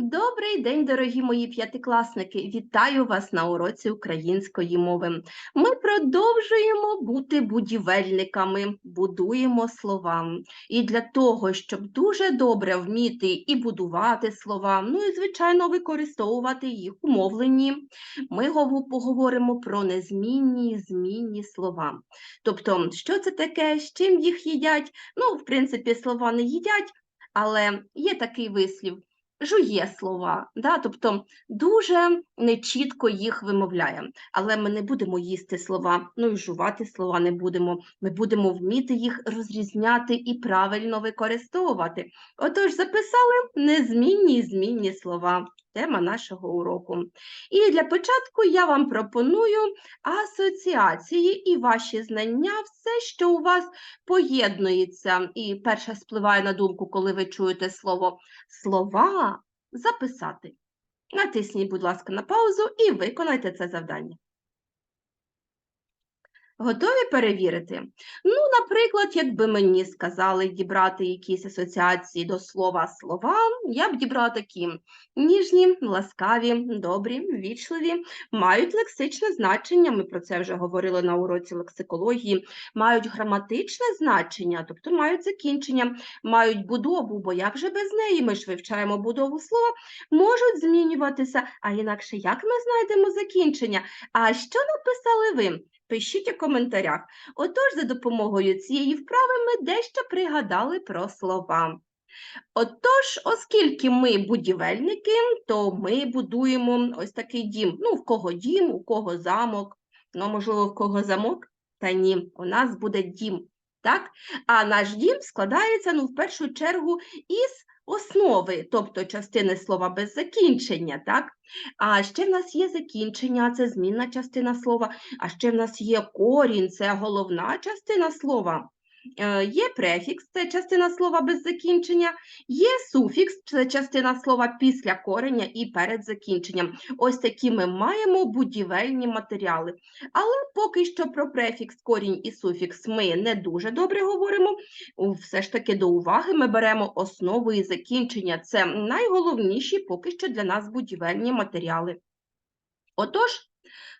Добрий день, дорогі мої п'ятикласники! Вітаю вас на уроці української мови. Ми продовжуємо бути будівельниками, будуємо слова. І для того, щоб дуже добре вміти і будувати слова, ну і, звичайно, використовувати їх у мовленні, ми поговоримо про незмінні і змінні слова. Тобто, що це таке, з чим їх їдять? Ну, в принципі, слова не їдять, але є такий вислів жує слова, да? тобто дуже нечітко їх вимовляє. Але ми не будемо їсти слова, ну і жувати слова не будемо. Ми будемо вміти їх розрізняти і правильно використовувати. Отож, записали незмінні і змінні слова. Тема нашого уроку. І для початку я вам пропоную асоціації і ваші знання, все, що у вас поєднується. І перше спливає на думку, коли ви чуєте слово слова записати. Натисніть, будь ласка, на паузу і виконайте це завдання. Готові перевірити? Ну, наприклад, якби мені сказали дібрати якісь асоціації до слова слова, я б дібрала такі ніжні, ласкаві, добрі, ввічливі, мають лексичне значення, ми про це вже говорили на уроці лексикології, мають граматичне значення, тобто мають закінчення, мають будову, бо як же без неї ми ж вивчаємо будову слова, можуть змінюватися, а інакше як ми знайдемо закінчення? А що написали ви? Пишіть у коментарях. Отож, за допомогою цієї вправи ми дещо пригадали про слова. Отож, оскільки ми будівельники, то ми будуємо ось такий дім. Ну, в кого дім, у кого замок, ну, можливо, в кого замок, та ні, у нас буде дім. Так? А наш дім складається, ну, в першу чергу, із основи, тобто частини слова без закінчення. Так? А ще в нас є закінчення, це змінна частина слова. А ще в нас є корінь, це головна частина слова. Е, Є префікс, це частина слова без закінчення, є суфікс, це частина слова після кореня і перед закінченням. Ось такі ми маємо будівельні матеріали. Але поки що про префікс, корінь і суфікс ми не дуже добре говоримо. Все ж таки до уваги ми беремо основу і закінчення. Це найголовніші поки що для нас будівельні матеріали. Отож,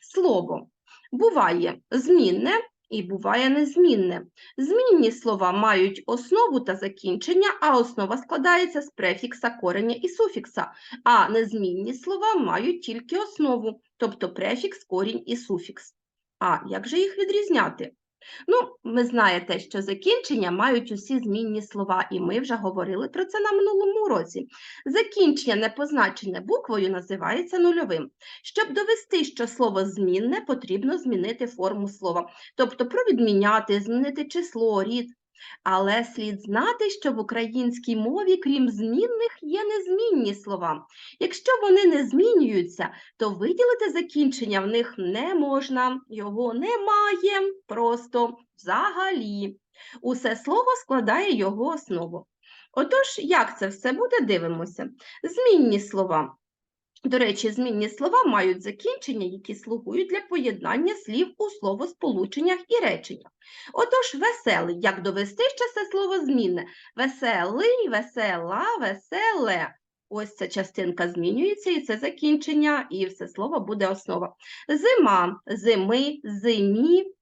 слово буває змінне і буває незмінне. Змінні слова мають основу та закінчення, а основа складається з префікса, кореня і суфікса, а незмінні слова мають тільки основу, тобто префікс, корінь і суфікс. А як же їх відрізняти? Ну, ви знаєте, що закінчення мають усі змінні слова, і ми вже говорили про це на минулому уроці. Закінчення, не позначене буквою, називається нульовим. Щоб довести, що слово змінне, потрібно змінити форму слова, тобто провідміняти, змінити число, рід. Але слід знати, що в українській мові, крім змінних, є незмінні слова. Якщо вони не змінюються, то виділити закінчення в них не можна, його немає просто взагалі. Усе слово складає його основу. Отож, як це все буде, дивимося. Змінні слова. До речі, змінні слова мають закінчення, які слугують для поєднання слів у словосполученнях і реченнях. Отож, веселий. Як довести, що це слово змінне? Веселий, весела, веселе. Ось ця частинка змінюється, і це закінчення, і все слово буде основа. Зима, зими, зимі.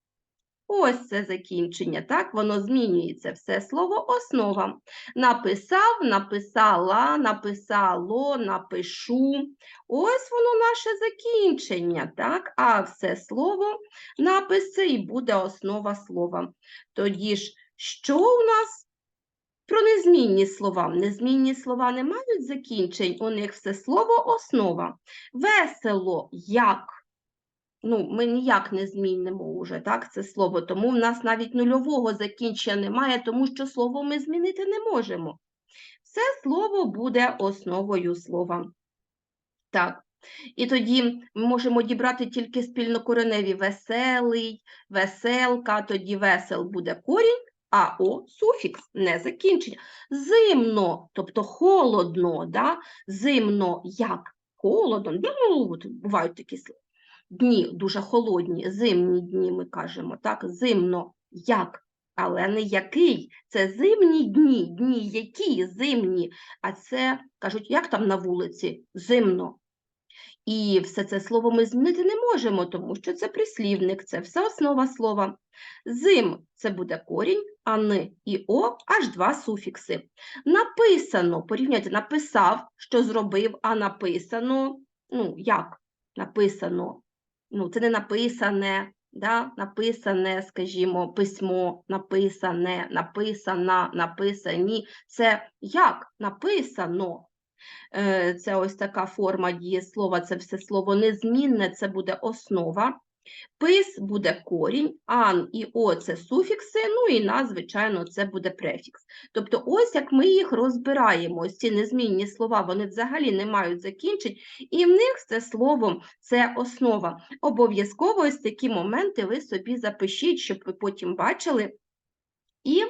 Ось це закінчення, так, воно змінюється. Все слово основа. Написав, написала, написало, напишу. Ось воно наше закінчення, так? А все слово написи і буде основа слова. Тоді ж, що у нас про незмінні слова? Незмінні слова не мають закінчень, у них все слово основа. Весело, як? Ну, ми ніяк не змінимо уже, так, це слово. Тому в нас навіть нульового закінчення немає, тому що слово ми змінити не можемо. Все слово буде основою слова. Так. І тоді ми можемо дібрати тільки спільнокореневі веселий, веселка, тоді весел буде корінь, а о суфікс, не закінчення. Зимно, тобто холодно, да? зимно як? Холодно, ну, бувають такі слова. Дні дуже холодні, зимні дні ми кажемо, так? Зимно як? але не який. Це зимні дні, дні які зимні, а це кажуть, як там на вулиці? Зимно. І все це слово ми змінити не можемо, тому що це прислівник, це все основа слова. Зим це буде корінь, а ни і о аж два суфікси. Написано, порівняйте, написав, що зробив, а написано, ну як написано? Ну, це не написане, да? написане, скажімо, письмо, написане, написана, написані. Це як написано. Е, Це ось така форма дієслова, це все слово незмінне, це буде основа. Пис буде корінь, ан і о це суфікси, ну і на, звичайно, це буде префікс. Тобто, ось як ми їх розбираємо, ось ці незмінні слова, вони взагалі не мають закінчень, і в них це слово це основа. Обов'язково ось такі моменти ви собі запишіть, щоб ви потім бачили і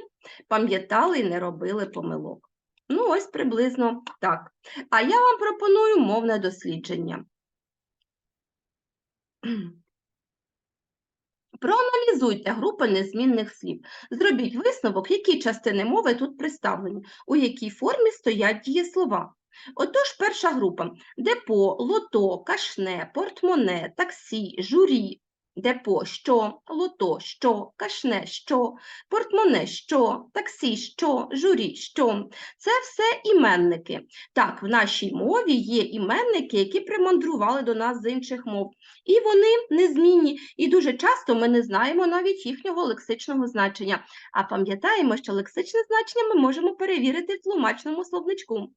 пам'ятали і не робили помилок. Ну, ось приблизно так. А я вам пропоную мовне дослідження. Проаналізуйте групи незмінних слів. Зробіть висновок, які частини мови тут представлені, у якій формі стоять дієслова. Отож, перша група депо, лото, кашне, портмоне, таксі, журі. Депо що, лото що, кашне що, портмоне що, таксі що, журі що. Це все іменники. Так, в нашій мові є іменники, які примандрували до нас з інших мов. І вони незмінні, і дуже часто ми не знаємо навіть їхнього лексичного значення. А пам'ятаємо, що лексичне значення ми можемо перевірити в тлумачному словничку.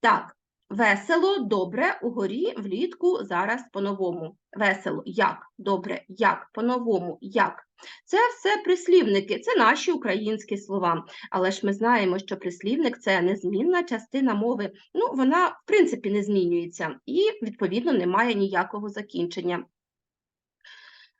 Так, весело, добре, угорі, влітку, зараз по-новому. Весело, як, добре, як, по-новому, як. Це все прислівники, це наші українські слова. Але ж ми знаємо, що прислівник це незмінна частина мови. Ну, вона, в принципі, не змінюється і, відповідно, не має ніякого закінчення.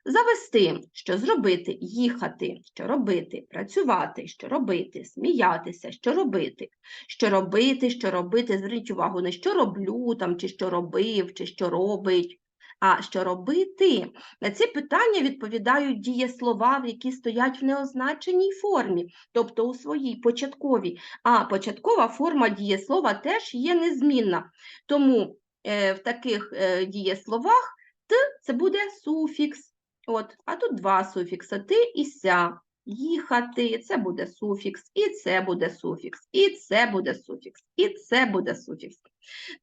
Завести, що зробити, їхати, що робити, працювати, що робити, сміятися, що робити, що робити, що робити, зверніть увагу, не що роблю, там, чи що робив, чи що робить, а що робити. На ці питання відповідають дієслова, які стоять в неозначеній формі, тобто у своїй початковій. А початкова форма дієслова теж є незмінна. Тому е, в таких е, дієсловах т це буде суфікс. От, а тут два суфікси ти і ся. Їхати, це буде суфікс, і це буде суфікс, і це буде суфікс, і це буде суфікс.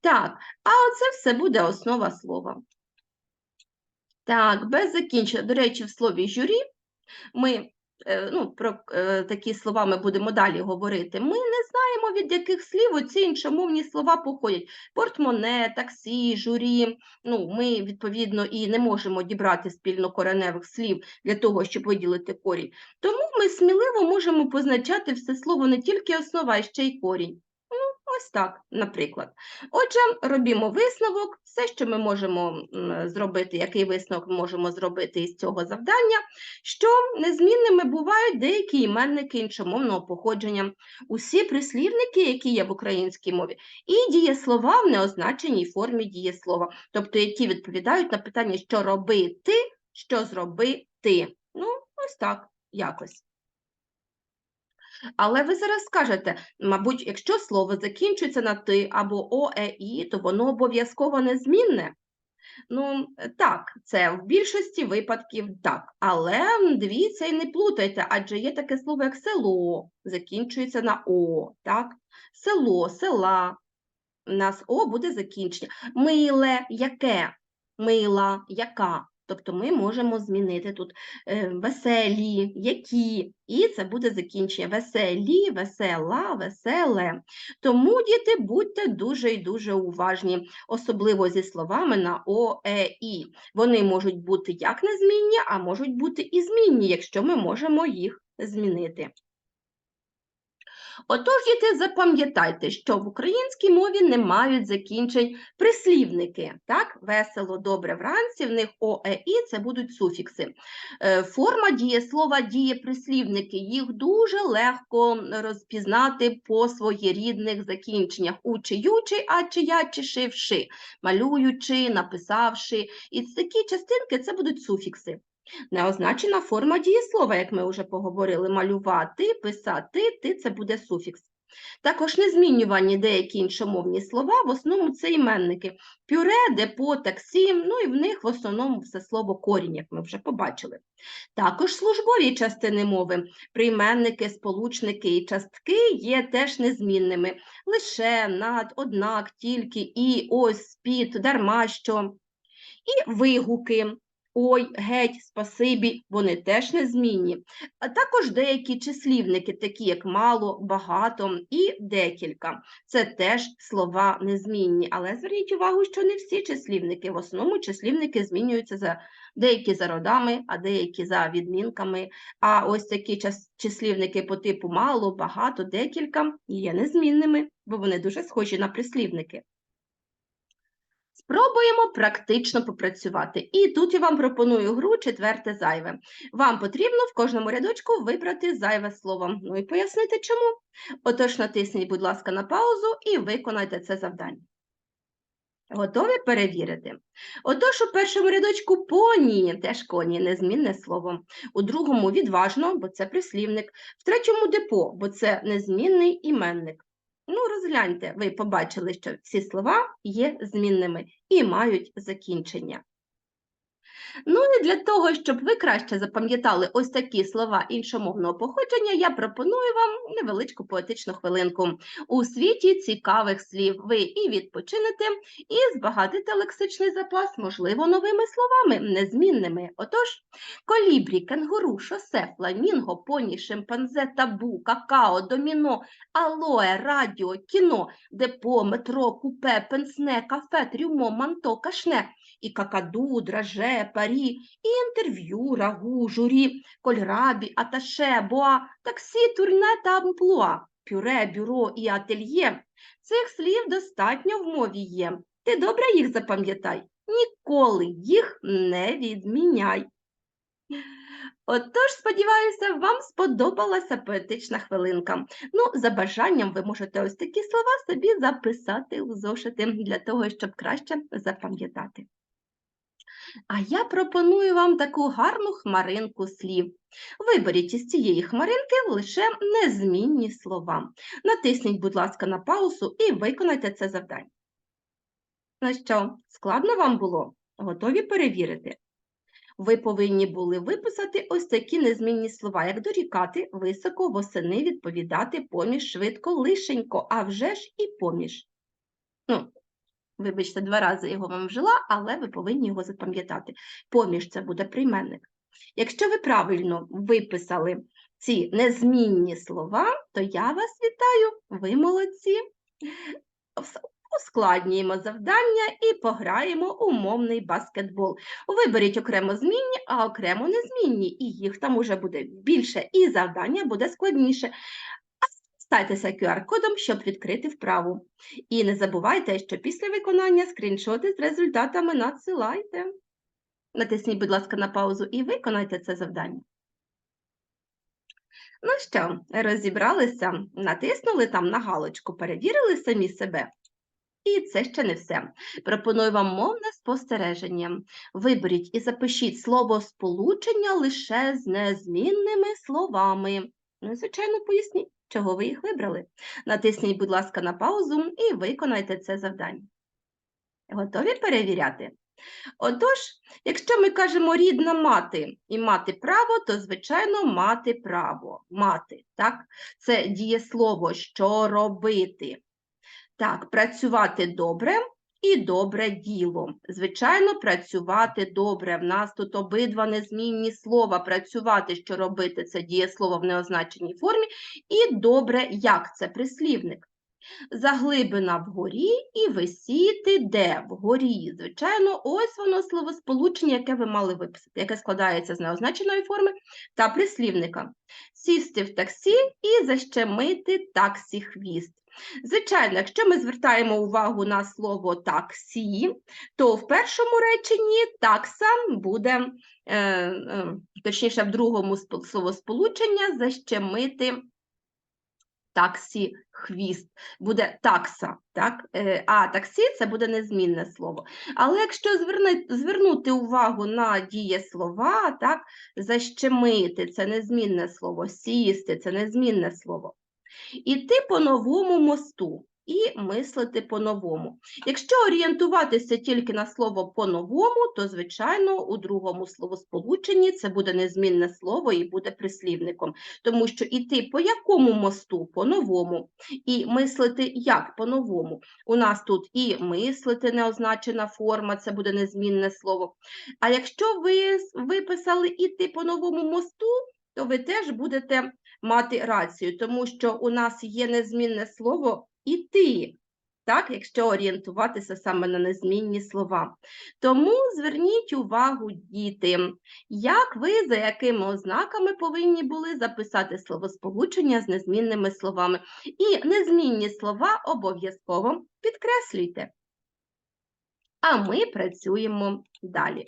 Так, а оце все буде основа слова. Так, без закінчення. До речі, в слові журі ми ну, про е, такі слова ми будемо далі говорити. Ми не знаємо, від яких слів оці іншомовні слова походять. Портмоне, таксі, журі. Ну, Ми, відповідно, і не можемо дібрати спільно кореневих слів для того, щоб виділити корінь. Тому ми сміливо можемо позначати все слово не тільки основа, а ще й корінь. Ось так, наприклад. Отже, робімо висновок, все, що ми можемо зробити, який висновок ми можемо зробити із цього завдання, що незмінними бувають деякі іменники іншомовного походження, усі прислівники, які є в українській мові, і дієслова в неозначеній формі дієслова, тобто які відповідають на питання, що робити, що зробити. Ну, ось так, якось. Але ви зараз скажете, мабуть, якщо слово закінчується на ти або о, то воно обов'язково незмінне. Ну, так, це в більшості випадків так. Але дивіться і не плутайте, адже є таке слово, як село, закінчується на О. так? Село, села. У нас О буде закінчення. Миле, яке? Мила, яка? Тобто ми можемо змінити тут е, веселі, які, і це буде закінчення веселі, весела, веселе. Тому, діти, будьте дуже і дуже уважні, особливо зі словами на О, Е, І. Вони можуть бути як незмінні, а можуть бути і змінні, якщо ми можемо їх змінити. Отож, діти, запам'ятайте, що в українській мові не мають закінчень прислівники. Так, Весело, добре вранці, в них о, е, і це будуть суфікси. Е, форма дієслова дієприслівники, їх дуже легко розпізнати по своєрідних закінченнях. Учиючи, а чи я, чи шивши, малюючи, написавши. І такі частинки це будуть суфікси. Неозначена форма дієслова, як ми вже поговорили, малювати, писати, ти це буде суфікс. Також незмінювані деякі іншомовні слова, в основному це іменники. Пюре, депо, таксі, ну і в них в основному все слово корінь, як ми вже побачили. Також службові частини мови, прийменники, сполучники і частки є теж незмінними. Лише, над, однак, тільки, і, ось, спід, дарма що. І вигуки. Ой, геть, спасибі, вони теж незмінні. А також деякі числівники, такі як мало, багато і декілька. Це теж слова незмінні. Але зверніть увагу, що не всі числівники. В основному числівники змінюються за деякі за родами, а деякі за відмінками. А ось такі числівники по типу мало, багато, декілька є незмінними, бо вони дуже схожі на прислівники. Спробуємо практично попрацювати. І тут я вам пропоную гру четверте зайве. Вам потрібно в кожному рядочку вибрати зайве слово. Ну і пояснити чому. Отож, натисніть, будь ласка, на паузу і виконайте це завдання. Готові перевірити? Отож, у першому рядочку поні, теж коні, незмінне слово. У другому відважно, бо це прислівник. В третьому депо, бо це незмінний іменник. Ну, розгляньте, ви побачили, що всі слова є змінними і мають закінчення. Ну і для того, щоб ви краще запам'ятали ось такі слова іншомовного походження, я пропоную вам невеличку поетичну хвилинку. У світі цікавих слів ви і відпочинете, і збагатите лексичний запас, можливо, новими словами, незмінними. Отож, колібрі, кенгуру, шосе, фламінго, поні, шимпанзе, табу, какао, доміно, алоe, радіо, кіно, депо, метро, купе, пенсне, кафе, трюмо, манто, кашне і какаду, драже, парі, і інтерв'ю, рагу, журі, кольрабі, аташе, боа, таксі, турне та амплуа, пюре, бюро і ательє. Цих слів достатньо в мові є. Ти добре їх запам'ятай, ніколи їх не відміняй. Отож, сподіваюся, вам сподобалася поетична хвилинка. Ну, за бажанням ви можете ось такі слова собі записати у зошити для того, щоб краще запам'ятати. А я пропоную вам таку гарну хмаринку слів. Виберіть із цієї хмаринки лише незмінні слова. Натисніть, будь ласка, на паузу і виконайте це завдання. Ну що, складно вам було? Готові перевірити? Ви повинні були виписати ось такі незмінні слова, як дорікати, високо, восени, відповідати, поміж, швидко, лишенько, а вже ж і поміж. Ну, Вибачте, два рази його вам вжила, але ви повинні його запам'ятати. Поміж це буде прийменник. Якщо ви правильно виписали ці незмінні слова, то я вас вітаю, ви молодці. Ускладнюємо завдання і пограємо у мовний баскетбол. Виберіть окремо змінні, а окремо незмінні, і їх там уже буде більше, і завдання буде складніше. Скористайтеся QR-кодом, щоб відкрити вправу. І не забувайте, що після виконання скріншоти з результатами надсилайте. Натисніть, будь ласка, на паузу і виконайте це завдання. Ну що, розібралися, натиснули там на галочку, перевірили самі себе. І це ще не все. Пропоную вам мовне спостереження. Виберіть і запишіть слово сполучення лише з незмінними словами. Ну, звичайно, поясніть, чого ви їх вибрали. Натисніть, будь ласка, на паузу і виконайте це завдання. Готові перевіряти? Отож, якщо ми кажемо рідна мати і мати право, то, звичайно, мати право. Мати, так? Це дієслово, що робити. Так, працювати добре і добре діло. Звичайно, працювати добре. В нас тут обидва незмінні слова. Працювати, що робити, це дієслово в неозначеній формі. І добре, як це прислівник. Заглибина вгорі і висіти де? Вгорі. Звичайно, ось воно словосполучення, яке ви мали виписати, яке складається з неозначеної форми та прислівника. Сісти в таксі і защемити таксі хвіст. Звичайно, якщо ми звертаємо увагу на слово таксі, то в першому реченні такса буде, е, е, точніше, в другому словосполучення защемити таксі, хвіст. Буде такса, так? Е, А таксі це буде незмінне слово. Але якщо звернути увагу на дієслова, так, защемити це незмінне слово, сісти це незмінне слово. Іти по новому мосту і мислити по-новому. Якщо орієнтуватися тільки на слово по-новому, то, звичайно, у другому словосполученні це буде незмінне слово і буде прислівником, тому що іти по якому мосту по-новому, і мислити як по-новому. У нас тут і мислити неозначена форма, це буде незмінне слово. А якщо ви виписали іти по новому мосту, то ви теж будете мати рацію, тому що у нас є незмінне слово іти, так, якщо орієнтуватися саме на незмінні слова. Тому зверніть увагу, діти, як ви за якими ознаками повинні були записати словосполучення з незмінними словами. І незмінні слова обов'язково підкреслюйте. А ми працюємо далі.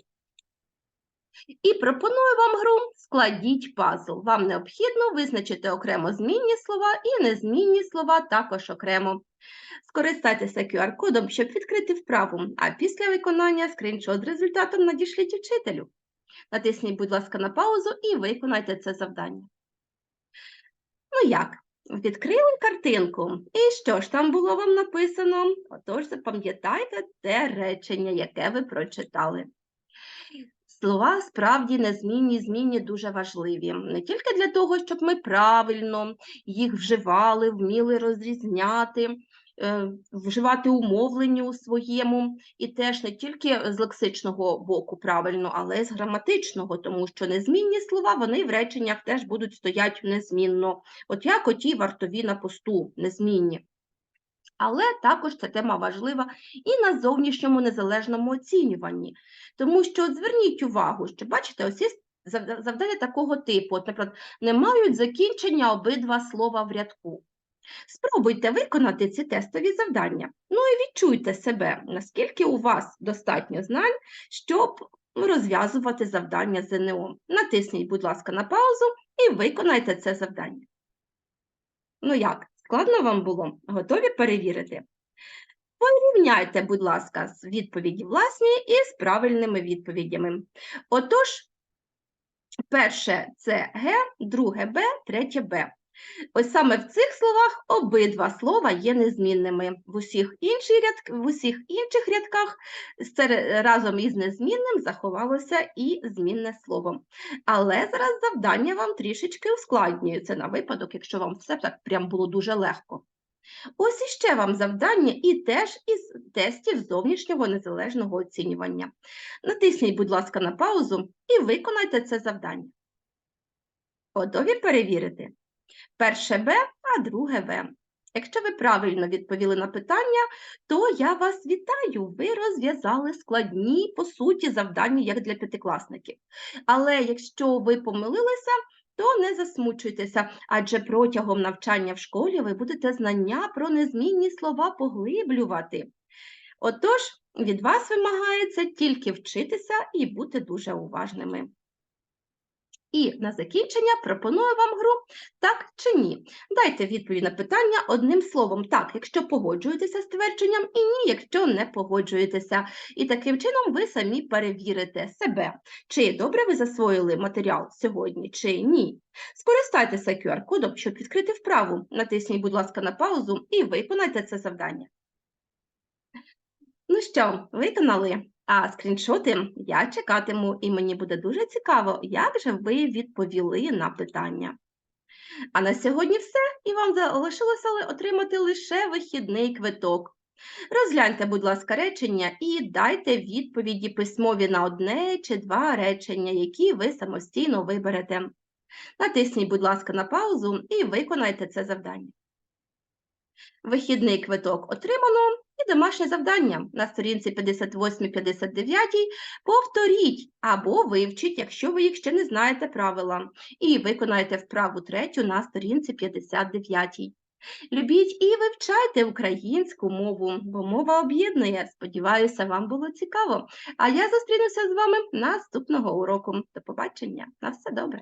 І пропоную вам гру складіть пазл. Вам необхідно визначити окремо змінні слова і незмінні слова також окремо. Скористайтеся QR-кодом, щоб відкрити вправу, а після виконання скріншот з результатом надішліть учителю. Натисніть, будь ласка, на паузу і виконайте це завдання. Ну як? Відкрили картинку. І що ж там було вам написано? Отож, запам'ятайте те речення, яке ви прочитали. Слова справді незмінні, змінні дуже важливі. Не тільки для того, щоб ми правильно їх вживали, вміли розрізняти, е, вживати умовлення у своєму, і теж не тільки з лексичного боку правильно, але й з граматичного, тому що незмінні слова вони в реченнях теж будуть стояти незмінно. От як оті вартові на посту, незмінні. Але також ця тема важлива і на зовнішньому незалежному оцінюванні. Тому що зверніть увагу, що бачите, ось завдання такого типу, от, наприклад, не мають закінчення обидва слова в рядку. Спробуйте виконати ці тестові завдання. Ну і відчуйте себе, наскільки у вас достатньо знань, щоб розв'язувати завдання ЗНО. Натисніть, будь ласка, на паузу і виконайте це завдання. Ну як? Складно вам було? Готові перевірити? Порівняйте, будь ласка, з відповіді власні і з правильними відповідями. Отож, перше це Г, друге Б, третє Б. Ось саме в цих словах обидва слова є незмінними. В усіх інших, ряд... в усіх інших рядках разом із незмінним заховалося і змінне слово. Але зараз завдання вам трішечки ускладнює. Це на випадок, якщо вам все так прям було дуже легко. Ось іще вам завдання і теж із тестів зовнішнього незалежного оцінювання. Натисніть, будь ласка, на паузу і виконайте це завдання. Готові перевірити? Перше Б, а друге В. Якщо ви правильно відповіли на питання, то я вас вітаю. Ви розв'язали складні, по суті, завдання, як для п'ятикласників. Але якщо ви помилилися, то не засмучуйтеся, адже протягом навчання в школі ви будете знання про незмінні слова поглиблювати. Отож, від вас вимагається тільки вчитися і бути дуже уважними. І на закінчення пропоную вам гру так чи ні. Дайте відповідь на питання одним словом так, якщо погоджуєтеся з твердженням, і ні, якщо не погоджуєтеся. І таким чином ви самі перевірите себе, чи добре ви засвоїли матеріал сьогодні, чи ні. Скористайтеся QR-кодом, щоб відкрити вправу. Натисніть, будь ласка, на паузу і виконайте це завдання. Ну що, виконали? А скріншоти я чекатиму, і мені буде дуже цікаво, як же ви відповіли на питання. А на сьогодні все, і вам залишилося отримати лише вихідний квиток. Розгляньте, будь ласка, речення і дайте відповіді письмові на одне чи два речення, які ви самостійно виберете. Натисніть, будь ласка, на паузу і виконайте це завдання. Вихідний квиток отримано і домашнє завдання на сторінці 58-59 повторіть або вивчіть, якщо ви їх ще не знаєте правила, і виконайте вправу третю на сторінці 59. Любіть і вивчайте українську мову, бо мова об'єднує. Сподіваюся, вам було цікаво. А я зустрінуся з вами наступного уроку. До побачення. На все добре!